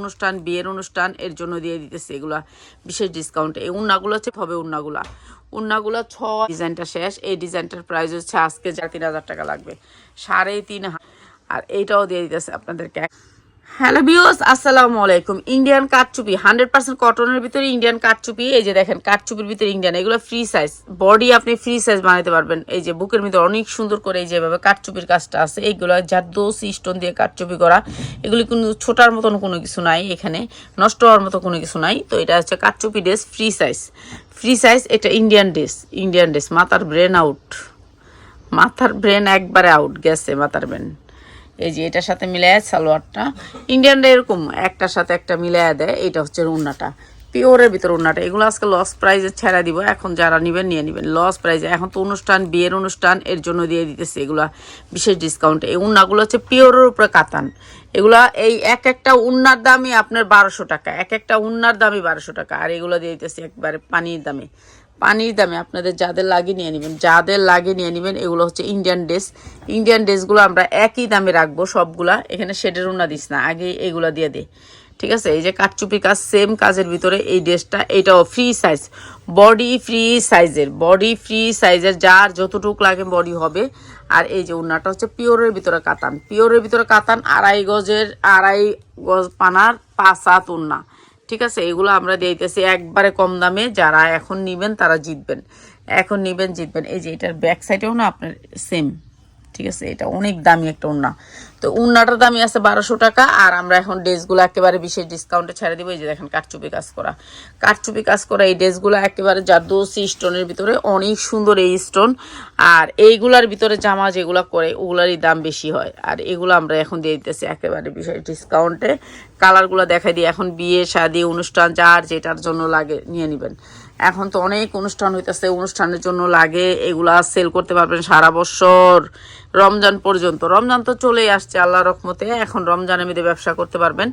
অনুষ্ঠান, বিয়ের অনুষ্ঠান, এর জন্য দিয়ে দিতেছে এগুলা বিশেষ ডিসকাউন্ট এই উন্নাগুলো হচ্ছে হবে উন্নাগুলা। উন্নাগুলো ছ ডিজাইনটা শেষ। এই ডিজাইনটার প্রাইস হচ্ছে আজকে যা তিন হাজার টাকা লাগবে। সাড়ে তিন আর এইটাও দিয়ে দিতেছে আপনাদেরকে। হ্যালো বিওস আসসালামু আলাইকুম। ইন্ডিয়ান কাঠচুপি হান্ড্রেড পার্সেন্ট কটনের ভিতরে ইন্ডিয়ান কাঠচুপি, এই যে দেখেন, কাঠচুপির ভিতরে ইন্ডিয়ান এগুলো ফ্রি সাইজ বডি আপনি ফ্রি সাইজ বানাতে পারবেন। এই যে বুকের ভিতরে অনেক সুন্দর করে এই যেভাবে কাঠচুপির কাজটা আছে। এইগুলো যার দোষ স্টোন দিয়ে কাঠচুপি করা। এগুলি কোনো ছোটার মতন কোনো কিছু নাই এখানে, নষ্ট হওয়ার মতো কোনো কিছু নাই। তো এটা হচ্ছে কাঠচুপি dress free size free size এটা ইন্ডিয়ান ড্রেস ইন্ডিয়ান ড্রেস মাথার ব্রেন আউট মাথার ব্রেন একবারে আউট গেছে, মাথার ব্রেন এই যে এটার সাথে মিলায় সালোয়ারটা। ইন্ডিয়ানরা এরকম একটার সাথে একটা মিলায় দেয় এটা হচ্ছে উন্নাটা। পিওরের ভিতর উন্নাটা। এগুলো আজকে লস প্রাইজে ছেড়া দিব, এখন যারা নেবেন নিয়ে নেবেন। লস প্রাইজে এখন তো অনুষ্ঠান, বিয়ের অনুষ্ঠান, এর জন্য দিয়ে দিতেছে এগুলা বিশেষ ডিসকাউন্ট এই উন্নাগুলো হচ্ছে পিওরের উপরে কাতান। এগুলা এই এক একটা উন্নার দামই আপনার বারোশো টাকা। এক একটা উন্নার দামই বারোশো টাকা। আর এগুলো দিয়ে দিতেছে একবারে পানির দামে। পানির দামে আপনাদের যাদের লাগে নিয়ে নেবেন, যাদের লাগে নিয়ে নেবেন, এগুলো হচ্ছে ইন্ডিয়ান ড্রেস ইন্ডিয়ান ড্রেসগুলো আমরা একই দামে রাখব সবগুলা, এখানে শেডের উন্না দিস না আগে এগুলা দিয়ে দে। ঠিক আছে? এই যে কাঠচুপি কাজ সেম কাজের ভিতরে এই ড্রেসটা এটাও ফ্রি সাইজ বডি ফ্রি সাইজের বডি ফ্রি সাইজের যার যতটুক লাগে বডি হবে। আর এই যে উন্নাটা হচ্ছে পিওরের ভিতরে কাতান। পিওরের ভিতরে কাতান, আড়াই গজের, আড়াই গজ পানার পাঁচ সাত উন্না ঠিক আছে? এগুলো আমরা দিয়ে দিতেছি একবারে কম দামে। যারা এখন নেবেন, তারা জিতবেন। এখন নেবেন, জিতবেন। এই যে এটার ব্যাক সাইডেও না আপনার সেম ঠিক আছে? এটা অনেক দামি একটা উন্না তো উন্নাটার দামই আছে বারোশো টাকা, আর আমরা এখন ড্রেসগুলো একেবারে বিশেষ ডিসকাউন্টে ছেড়ে দিব। এই যে দেখেন কাঠচুপি কাজ করা। কাঠচুপি কাজ করা এই ড্রেসগুলো একেবারে জাদুসি স্টোনের ভিতরে, অনেক সুন্দর এই স্টোন। আর এইগুলার ভিতরে জামা যেগুলো করে, ওগুলারই দাম বেশি হয়। আর এগুলো আমরা এখন দিয়ে দিতেছি একেবারে বিশেষ ডিসকাউন্টে কালারগুলো দেখাই দিই এখন বিয়ে, শাদি, অনুষ্ঠান, যার যেটার জন্য লাগে, নিয়ে নেবেন। এখন তো অনেক অনুষ্ঠান হইতেছে, অনুষ্ঠানের জন্য লাগে, এগুলা সেল করতে পারবেন সারা বছর। রমজান পর্যন্ত। রমজান তো চলেই আসছে আল্লাহ রহমতে। এখন রমজানের মধ্যে ব্যবসা করতে পারবেন।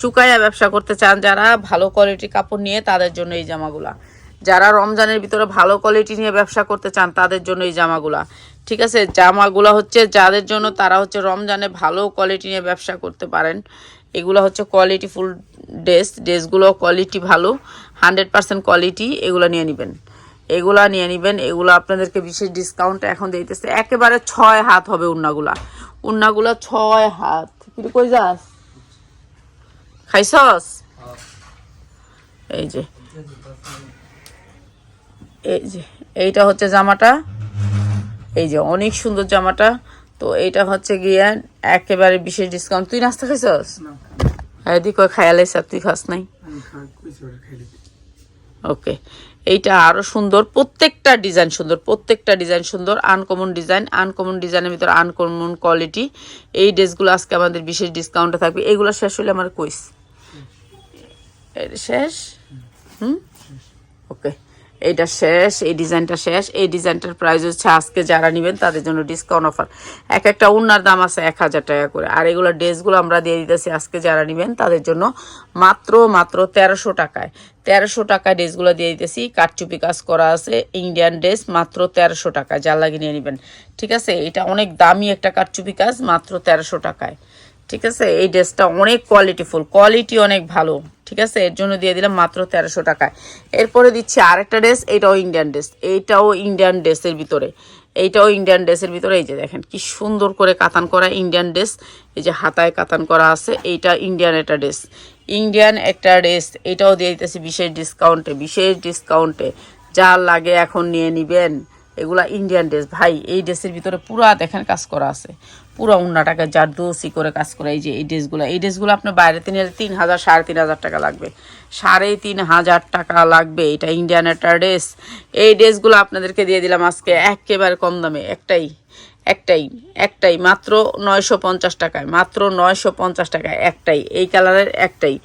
চুকাইয়া ব্যবসা করতে চান যারা, ভালো কোয়ালিটির কাপড় নিয়ে তাদের জন্য এই জামাগুলা। যারা রমজানের ভিতরে ভালো কোয়ালিটি নিয়ে ব্যবসা করতে চান, তাদের জন্য এই জামাগুলা। ঠিক আছে? জামাগুলা হচ্ছে যাদের জন্য তারা হচ্ছে রমজানে ভালো কোয়ালিটি নিয়ে ব্যবসা করতে পারেন। এগুলো হচ্ছে কোয়ালিটি ফুল ড্রেস ড্রেসগুলো কোয়ালিটি ভালো। হান্ড্রেড পার্সেন্ট কোয়ালিটি এগুলো নিয়ে নেবেন। এগুলা নিয়ে নেবেন এগুলো আপনাদেরকে বিশেষ ডিসকাউন্ট এখন দিতেছে। একেবারে ছয় হাত হবে উন্নাগুলা। উন্নাগুলা ছয় হাত। কি কই যাস? খাইছস? এই যে। এই যে এইটা হচ্ছে জামাটা। এই যে অনেক সুন্দর জামাটা। তো এইটা হচ্ছে গিয়ে একেবারে বিশেষ ডিসকাউন্ট তুই নাস্তা খাইছস? হ্যাঁ দি কয় খায়ালাইছ তুই খাস নাই। ওকে এইটা আরও সুন্দর প্রত্যেকটা ডিজাইন সুন্দর প্রত্যেকটা ডিজাইন সুন্দর আনকমন ডিজাইন আনকমন ডিজাইনের ভিতরে আনকমন কোয়ালিটি এই ড্রেসগুলো আজকে আমাদের বিশেষ ডিসকাউন্টে থাকবে। এগুলো শেষ হলে আমার কুইস শেষ? হুম? ওকে এইটা শেষ, এই ডিজাইনটা শেষ, এই ডিজাইনটার প্রাইস হচ্ছে আজকে যারা নেবেন তাদের জন্য ডিসকাউন্ট অফার এক একটা উন্নার দাম আছে এক হাজার টাকা করে। আর এগুলো ড্রেসগুলো আমরা দিয়ে দিতেছি আজকে যারা নেবেন তাদের জন্য মাত্র মাত্র তেরোশো টাকায়। তেরোশো টাকায় ড্রেসগুলো দিয়ে দিতেছি। কাঠচুপি কাজ করা আছে ইন্ডিয়ান ড্রেস মাত্র তেরোশো টাকায় যা লাগিয়ে নিয়ে নেবেন। ঠিক আছে? এটা অনেক দামি একটা কাঠচুপি কাজ, মাত্র তেরোশো টাকায়। ঠিক আছে? এই ড্রেসটা অনেক কোয়ালিটিফুল কোয়ালিটি অনেক ভালো। ঠিক আছে? এর জন্য দিয়ে দিলাম মাত্র তেরোশো টাকায়। এরপরে দিচ্ছি আরেকটা ড্রেস এইটাও ইন্ডিয়ান ড্রেস। এইটাও ইন্ডিয়ান ড্রেসের ভিতরে। এইটাও ইন্ডিয়ান ড্রেসের ভিতরে। এই যে দেখেন, কি সুন্দর করে কাতান করা ইন্ডিয়ান ড্রেস। এই যে হাতায় কাতান করা আছে এইটা ইন্ডিয়ান একটা ড্রেস। ইন্ডিয়ান একটা ড্রেস, এটাও দিয়ে দিতেছি বিশেষ ডিসকাউন্টে বিশেষ ডিসকাউন্টে যা লাগে এখন নিয়ে নিবেন। এগুলা ইন্ডিয়ান ড্রেস। ভাই, এই ড্রেসের ভিতরে পুরা দেখেন কাজ করা আছে। পুরো উন্নাটাকে যার দোষি করে কাজ করে, এই যে এই ড্রেসগুলো। এই ড্রেসগুলো আপনার বাইরে তিন তিন হাজার, সাড়ে তিন হাজার টাকা লাগবে। সাড়ে তিন হাজার টাকা লাগবে। এটা ইন্ডিয়ান একটা ড্রেস। এই ড্রেসগুলো আপনাদেরকে দিয়ে দিলাম আজকে একেবারে কম দামে। একটাই একটাই একটাই। মাত্র নয়শো পঞ্চাশ টাকায়, মাত্র নয়শো পঞ্চাশ টাকায় একটাই। এই কালারের একটাই।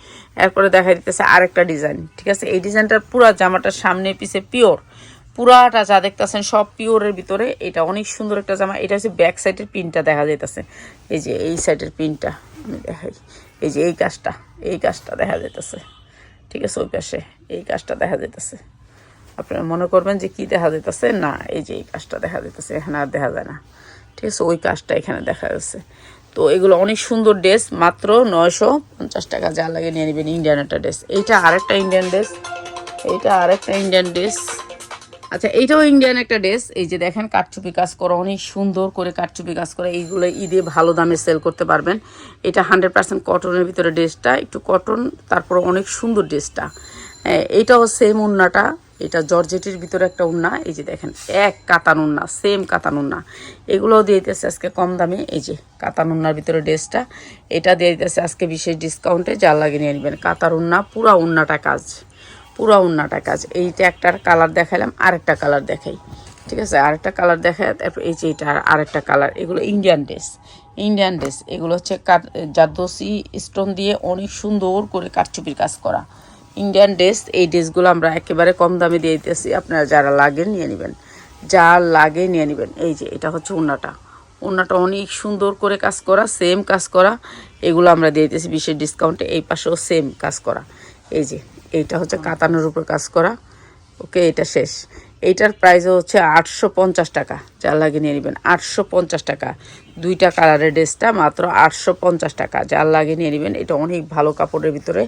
এরপরে দেখা দিতেছে আরেকটা ডিজাইন, ঠিক আছে? এই ডিজাইনটার পুরো জামাটার সামনে পিছে পিওর পুরাটা যা দেখতেছেন সব পিওরের ভিতরে। এটা অনেক সুন্দর একটা জামা। এটা হচ্ছে ব্যাক সাইডের পিনটা দেখা যাইতেছে। এই যে এই সাইডের পিনটা আমি দেখাই। এই যে এই কাজটা এই কাজটা দেখা যাইতেছে। ঠিক আছে, ওই পাশে এই কাজটা দেখা যাইতেছে। আপনারা মনে করবেন যে কি দেখা যাইতেছে? না, এই যে এই কাজটা দেখা যাইতেছে, এখানে আর দেখা যায় না। ঠিক আছে, ওই কাজটা এখানে দেখা যাচ্ছে। তো এগুলো অনেক সুন্দর ড্রেস, মাত্র নয়শো পঞ্চাশ টাকা। যা লাগে নিয়ে নেবেন, ইন্ডিয়ান একটা ড্রেস। এইটা আরেকটা ইন্ডিয়ান ড্রেস। এইটা আরেকটা ইন্ডিয়ান ড্রেস। আচ্ছা এইটাও ইন্ডিয়ান একটা ড্রেস এই যে দেখেন, কাঠচুপি কাজ করা, অনেক সুন্দর করে কাঠচুপি কাজ করা। এইগুলো ঈদে ভালো দামে সেল করতে পারবেন। এটা হান্ড্রেড পার্সেন্ট কটনের ভিতরে ড্রেসটা একটু কটন তারপর অনেক সুন্দর ড্রেসটা এইটাও সেম উন্নাটা। এটা জর্জেটির ভিতরে একটা উন্না। এই যে দেখেন, এক কাতান উন্না সেম কাতান উন্না। এগুলোও দিয়ে দিতেছে আজকে কম দামে। এই যে কাতান উন্নার ভিতরে ড্রেসটা এটা দিয়ে দিতেছে আজকে বিশেষ ডিসকাউন্টে যা লাগিয়ে নিয়ে নেবেন। কাতার উন্না, পুরা উন্নাটা কাজ। পুরা উন্নাটা কাজ। এইটা একটা কালার দেখালাম আরেকটা কালার দেখাই। ঠিক আছে? আরেকটা কালার দেখায় তারপর এই যে এটা আরেকটা কালার, এগুলো ইন্ডিয়ান ড্রেস ইন্ডিয়ান ড্রেস এগুলো হচ্ছে কাঠ জারদোসি স্টোন দিয়ে অনেক সুন্দর করে কাঠচুপির কাজ করা। ইন্ডিয়ান ড্রেস এই ড্রেসগুলো আমরা একেবারে কম দামে দিয়ে দিতেছি, আপনারা যারা লাগে নিয়ে নেবেন। যা লাগে নিয়ে নেবেন। এই যে এটা হচ্ছে উন্নাটা। উন্নাটা অনেক সুন্দর করে কাজ করা সেম কাজ করা। এগুলো আমরা দিয়ে দিতেছি বিশেষ ডিসকাউন্টে এই পাশেও সেম কাজ করা। এই যে, এইটা হচ্ছে কাতানোর উপর কাজ করা। ওকে, এটা শেষ। এইটার প্রাইস হচ্ছে আটশো পঞ্চাশ টাকা। যা লাগে নিয়ে নেবেন, আটশো পঞ্চাশ টাকা। দুইটা কালারের ড্রেসটা মাত্র আটশো পঞ্চাশ টাকা। যার লাগে নিয়ে নেবেন, এটা অনেক ভালো কাপড়ের ভিতরে।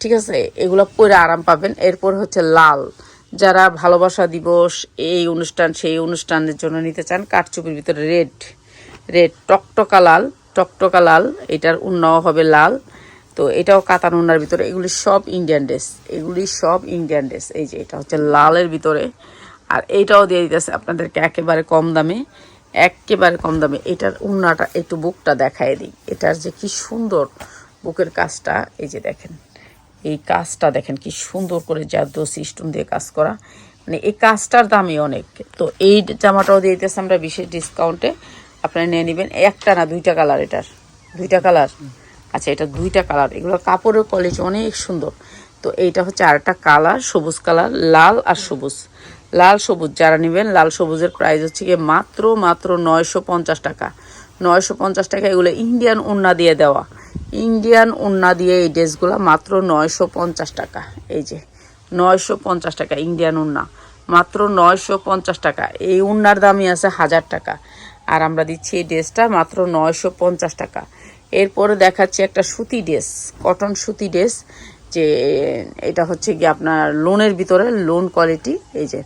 ঠিক আছে? এগুলো পরে আরাম পাবেন। এরপর হচ্ছে লাল। যারা ভালোবাসা দিবস, এই অনুষ্ঠান, সেই অনুষ্ঠানের জন্য নিতে চান, কাঠচুপির ভিতরে রেড রেড টকটকা লাল টকটকা লাল, এটার উন্নাও হবে লাল। তো এটাও কাতান উন্নার ভিতরে। এগুলি সব ইন্ডিয়ান ড্রেস এগুলি সব ইন্ডিয়ান ড্রেস এই যে, এটা হচ্ছে লালের ভিতরে। আর এইটাও দিয়ে দিতেছে আপনাদেরকে একেবারে কম দামে। একেবারে কম দামে। এটার উন্নাটা, একটু বুকটা দেখায় দিই। এটার যে কি সুন্দর বুকের কাজটা, এই যে দেখেন। এই কাজটা দেখেন কি সুন্দর করে জাদু সিস্টেম দিয়ে কাজ করা। মানে এই কাজটার দামই অনেক। তো এই জামাটাও দিয়ে দিতেছে আমরা বিশেষ ডিসকাউন্টে আপনারা নিয়ে নেবেন। একটা না দুইটা কালার এটার। দুইটা কালার আচ্ছা এটা দুইটা কালার এগুলো কাপড়ের কোয়ালিটি অনেক সুন্দর। তো এইটা হচ্ছে আরেকটা কালার সবুজ কালার লাল আর সবুজ। লাল সবুজ যারা নেবেন, লাল সবুজের প্রাইস হচ্ছে গিয়ে মাত্র মাত্র নয়শো পঞ্চাশ টাকা। নয়শো পঞ্চাশ টাকা এগুলো ইন্ডিয়ান উন্না দিয়ে দেওয়া। ইন্ডিয়ান উন্না দিয়ে এই ড্রেসগুলো মাত্র নয়শো পঞ্চাশ টাকা। এই যে, নয়শো পঞ্চাশ টাকা ইন্ডিয়ান উন্না। মাত্র নয়শো পঞ্চাশ টাকা। এই উন্নার দামই আছে হাজার টাকা। আর আমরা দিচ্ছি এই ড্রেসটা মাত্র নয়শো পঞ্চাশ টাকা। এরপরে দেখাচ্ছি একটা সুতি ড্রেস কটন সুতি ড্রেস, যে এটা হচ্ছে কি আপনার লোনের ভিতরে লোন কোয়ালিটি এই যে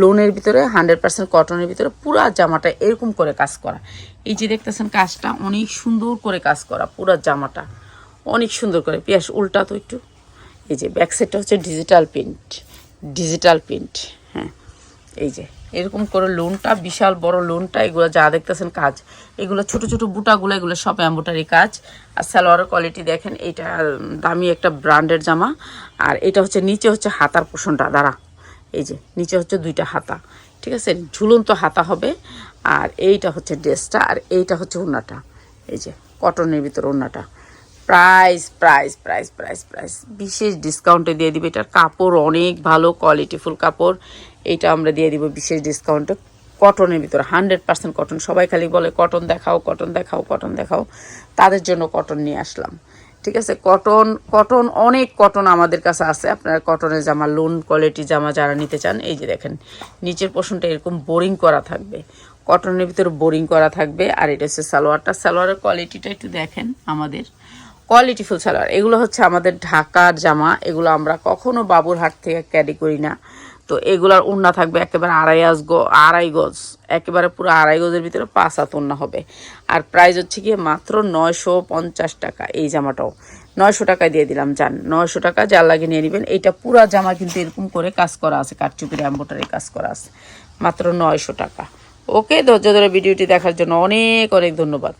লোনের ভিতরে হান্ড্রেড পার্সেন্ট কটনের ভিতরে, পুরো জামাটা এরকম করে কাজ করা। এই যে দেখতেছেন কাজটা, অনেক সুন্দর করে কাজ করা পুরো জামাটা। অনেক সুন্দর করে, পিয়াস, উল্টা তো একটু। এই যে ব্যাক সাইডটা হচ্ছে ডিজিটাল প্রিন্ট ডিজিটাল প্রিন্ট হ্যাঁ এই যে। এরকম করে লোনটা, বিশাল বড় লোনটা, এগুলো যা দেখতেছেন কাজ। এগুলো ছোট ছোট বুটাগুলো, এগুলো সব অ্যাম্বোটারি কাজ। আর সালোয়ারের কোয়ালিটি দেখেন, এটা দামি একটা ব্র্যান্ডের জামা। আর এটা হচ্ছে নিচে হচ্ছে হাতার পোষণটা, দাঁড়া। এই যে, নিচে হচ্ছে দুইটা হাতা। ঠিক আছে? ঝুলন্ত হাতা হবে। আর এইটা হচ্ছে ড্রেসটা, আর এইটা হচ্ছে ওড়নাটা। এই যে কটনের ভিতর ওড়নাটা। Price price price price price বিশেষ ডিসকাউন্টে দিয়ে দিবে। এটার কাপড় অনেক ভালো কোয়ালিটিফুল কাপড়। এটা আমরা দিয়ে দিব বিশেষ ডিসকাউন্টে কটনের ভিতরে হান্ড্রেড পার্সেন্ট কটন সবাই খালি বলে কটন দেখাও কটন দেখাও কটন দেখাও। তাদের জন্য কটন নিয়ে আসলাম। ঠিক আছে? কটন কটন অনেক কটন আমাদের কাছে আছে। আপনার কটনের জামা লোন কোয়ালিটি জামা যারা নিতে চান, এই যে দেখেন, নিচের পোষণটা এরকম বোরিং করা থাকবে। কটনের ভিতরে বোরিং করা থাকবে। আর এটা হচ্ছে সালোয়ারটা। সালোয়ারের কোয়ালিটিটা একটু দেখেন আমাদের। কোয়ালিটিফুল সালোয়ার এগুলো হচ্ছে আমাদের ঢাকার জামা। এগুলো আমরা কখনো বাবুর হাট থেকে ক্যারি করি না। তো এগুলার উন্না থাকবে একেবারে আড়াই আজ আড়াই গজ। একেবারে পুরো আড়াই গজের ভিতরে পাঁচ হাত উন্না হবে। আর প্রাইস হচ্ছে গিয়ে মাত্র নয়শো পঞ্চাশ টাকা এই জামাটাও। নয়শো টাকায় দিয়ে দিলাম যান নয়শো টাকা যার লাগে নিয়ে নেবেন। এইটা পুরো জামা কিন্তু এরকম করে কাজ করা আছে কাঠচুপির অ্যাম্বোটারি কাজ করা আছে। মাত্র নয়শো টাকা। ওকে, ধৈর্য ধরে ভিডিওটি দেখার জন্য অনেক অনেক ধন্যবাদ।